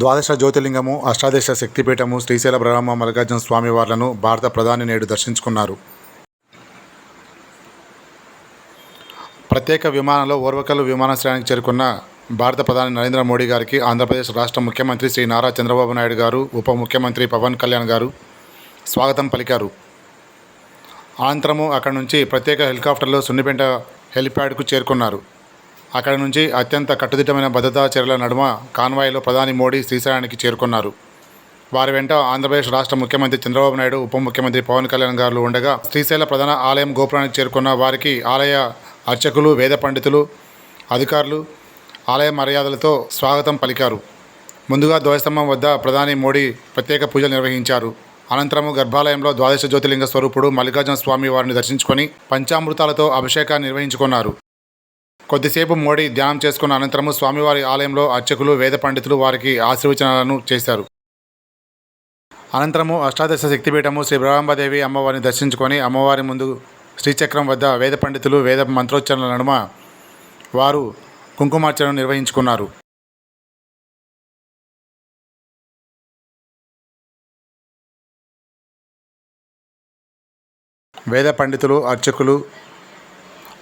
ద్వాదశ జ్యోతిర్లింగము అష్టాదశ శక్తిపీఠము శ్రీశైల బ్రహ్మ మల్లికార్జున స్వామివార్లను భారత ప్రధాని నేడు దర్శించుకున్నారు. ప్రత్యేక విమానంలో ఓర్వకల్లు విమానాశ్రయానికి చేరుకున్న భారత ప్రధాని నరేంద్ర మోడీ గారికి ఆంధ్రప్రదేశ్ రాష్ట్ర ముఖ్యమంత్రి శ్రీ నారా చంద్రబాబు నాయుడు గారు ఉప ముఖ్యమంత్రి పవన్ కళ్యాణ్ గారు స్వాగతం పలికారు. అనంతరము అక్కడి నుంచి ప్రత్యేక హెలికాప్టర్లో సున్నిపేట హెలిప్యాడ్కు చేరుకున్నారు. అక్కడి నుంచి అత్యంత కట్టుదిట్టమైన భద్రతా చర్యల నడుమ కాన్వాయ్లో ప్రధాని మోడీ శ్రీశైలానికి చేరుకున్నారు. వారి వెంట ఆంధ్రప్రదేశ్ రాష్ట్ర ముఖ్యమంత్రి చంద్రబాబు నాయుడు ఉప ముఖ్యమంత్రి పవన్ కళ్యాణ్ గారు ఉండగా శ్రీశైల ప్రధాన ఆలయం గోపురానికి చేరుకున్న వారికి ఆలయ అర్చకులు వేద పండితులు అధికారులు ఆలయ మర్యాదలతో స్వాగతం పలికారు. ముందుగా ధ్వజస్తంభం వద్ద ప్రధాని మోడీ ప్రత్యేక పూజలు నిర్వహించారు. అనంతరం గర్భాలయంలో ద్వాదశ జ్యోతిలింగ స్వరూపుడు మల్లికార్జున స్వామి వారిని దర్శించుకొని పంచామృతాలతో అభిషేకాన్ని నిర్వహించుకున్నారు. కొద్దిసేపు మోడీ ధ్యానం చేసుకున్న అనంతరము స్వామివారి ఆలయంలో అర్చకులు వేద పండితులు వారికి ఆశీర్వచనాలను చేశారు. అనంతరము అష్టాదశ శక్తిపీఠము శ్రీ బ్రహ్మాంబదేవి అమ్మవారిని దర్శించుకొని అమ్మవారి ముందు శ్రీచక్రం వద్ద వేద పండితులు వేద మంత్రోచ్చరణల నడుమ వారు కుంకుమార్చనను నిర్వహించుకున్నారు. వేద పండితులు అర్చకులు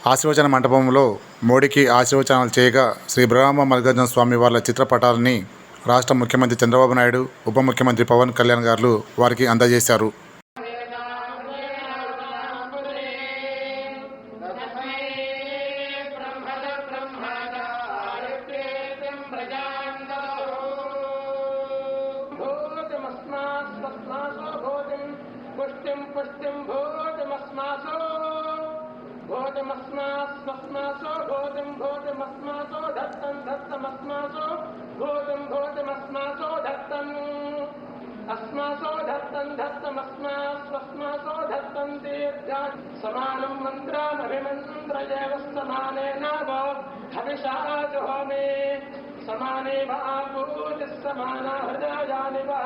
ఆశీర్వచన మంటపంలో మోడీకి ఆశీర్వచనాలు చేయగా శ్రీ బ్రహ్మ మల్లికార్జున స్వామి వార్ల చిత్రపటాలని రాష్ట్ర ముఖ్యమంత్రి చంద్రబాబు నాయుడు ఉప ముఖ్యమంత్రి పవన్ కళ్యాణ్ గారు వారికి అందజేశారు. పుష్టిం పుష్టిం భూ भूतमस्मास्मस्मासो भूतिं भूतमस्मासो धत्तं धत्तमस्मासो भूतिं भूतमस्मासो धत्तम् अस्मासो धत्तं धत्तमस्मास्मस्मासो धत्तं दीर्घा समानं मन्त्रामभिमन्त्रयेव समानेन वो हविषा जुहोमि। समाने वापूतिः समाना हृदयानि वा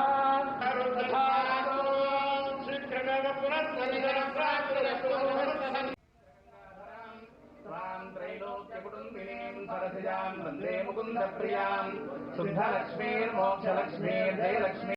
वन्दे मुकुन्दप्रियां शुद्धलक्ष्मीर्मोक्षलक्ष्मीर्जयलक्ष्मी